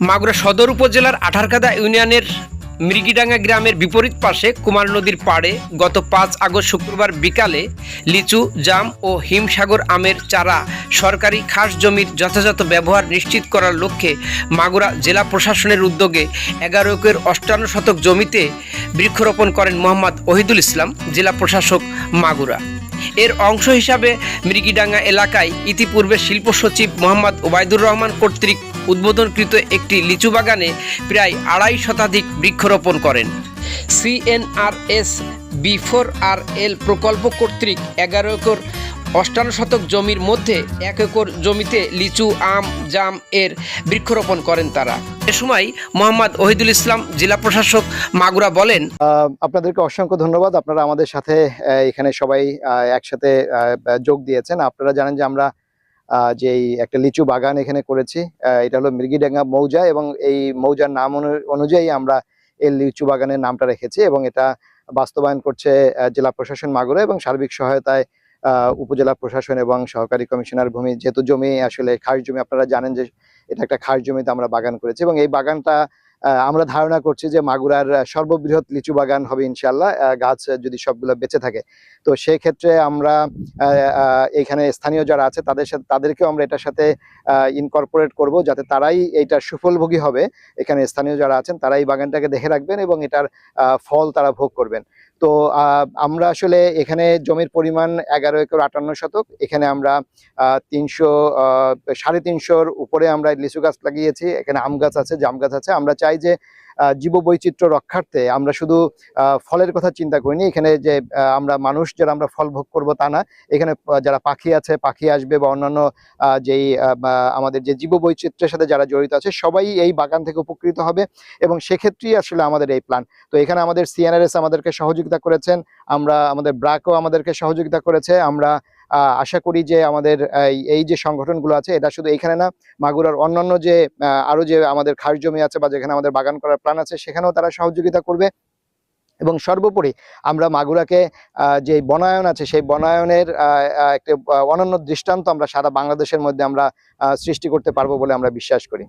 মাগুরা সদর উপজেলার আঠারকাদা ইউনিয়নের মৃগিডাঙ্গা গ্রামের বিপরীত পাশে কুমার নদীর পাড়ে গত পাঁচ আগস্ট শুক্রবার বিকালে লিচু, জাম ও হিমসাগর আমের চারা সরকারি খাস জমির যথাযথ ব্যবহার নিশ্চিত করার লক্ষ্যে মাগুরা জেলা প্রশাসনের উদ্যোগে এগারো একর অষ্টান্ন শতক জমিতে বৃক্ষরোপণ করেন মোহাম্মদ ওহিদুল ইসলাম, জেলা প্রশাসক মাগুরা। এর অংশ হিসাবে মৃগিডাঙ্গা এলাকায় ইতিপূর্বে শিল্প সচিব মোহাম্মদ ওবায়দুর রহমান কর্তৃক উদ্বোধনকৃত একটি লিচু বাগানে প্রায় আড়াই শতাধিক বৃক্ষরোপণ করেন। সিএনআরএস বিফোর আর এল প্রকল্প কর্তৃক এগারো একর অষ্টান্ন শতক জমির মধ্যে এক একর জমিতে লিচু, আম, জাম এর বৃক্ষরোপণ করেন তারা। এ সময় মোহাম্মদ ওহিদুল ইসলাম জেলা প্রশাসক মাগুরা বলেন আপনাদেরকে অসংখ্য ধন্যবাদ। আপনারা আমাদের সাথে এখানে সবাই একসাথে যোগ দিয়েছেন। আপনারা জানেন যে আমরা আহ, যে একটা লিচু বাগান এখানে করেছি এটা হলো মৃগিডাঙ্গা মৌজা এবং এই মৌজার নাম অনু- অনুযায়ী আমরা এই লিচু বাগানের নামটা রেখেছি এবং এটা বাস্তবায়ন করছে জেলা প্রশাসন মাগুরা এবং সার্বিক সহায়তায় উপজেলা প্রশাসন এবং সহকারী কমিশনার ভূমি যেহেতু জমি আসলে খাস জমি আপনারা জানেন যে এটা একটা খাস জমিতে আমরা বাগান করেছি এবং এই বাগানটা আমরা ধারণা করছি যে মাগুরার সর্ববৃহৎ লিচু বাগান হবে ইনশাল্লাহ গাছ যদি সবগুলো বেঁচে থাকে। তো সেই ক্ষেত্রে আমরা এখানে স্থানীয় যারা আছে, তাদের সাথে, তাদেরকেও আমরা এটার সাথে ইনকর্পোরেট করব যাতে তারাই এইটার সুফলভোগী হবে। এখানে স্থানীয় যারা আছেন, তারাই বাগানটাকে দেখে রাখবেন এবং এটার ফল তারা ভোগ করবেন। তো আমরা আসলে এখানে জমির পরিমাণ এগারো একর আটান্ন শতক। এখানে আমরা তিনশো সাড়ে তিনশোর উপরে আমরা লিচু গাছ লাগিয়েছি। এখানে আম গাছ আছে, জাম গাছ আছে। আমরা চাই যে জীববৈচিত্র্য রক্ষার্থে আমরা শুধু ফলের কথা চিন্তা করিনি। এখানে যে আমরা মানুষ, যারা আমরা ফল ভোগ করব তা না। এখানে যারা পাখি আছে, পাখি আসবে বা অন্যান্য যেই আমাদের যে জীববৈচিত্র্যের সাথে যারা জড়িত আছে, সবাই এই বাগান থেকে উপকৃত হবে। এবং সেক্ষেত্রেই আসলে আমাদের এই প্ল্যান তো এখানে আমাদের সিএনআরএস আমাদেরকে সহযোগিতা করেছেন আমরা আমাদের ব্রাকও আমাদেরকে সহযোগিতা করেছে আমরা আশা করি যে আমাদের এই- যে সংগঠনগুলো আছে এটা শুধু এখানে না মাগুরার অন্যান্য যে আহ, আরও যে আমাদের খাস জমি আছে বা যেখানে আমাদের বাগান করার প্ল্যান আছে সেখানেও তারা সহযোগিতা করবে। এবং সর্বোপরি আমরা মাগুরাকে যে বনায়ন আছে সেই বনায়নের একটা অনন্য দৃষ্টান্ত আমরা সারা বাংলাদেশের মধ্যে আমরা সৃষ্টি করতে পারব বলে আমরা বিশ্বাস করি।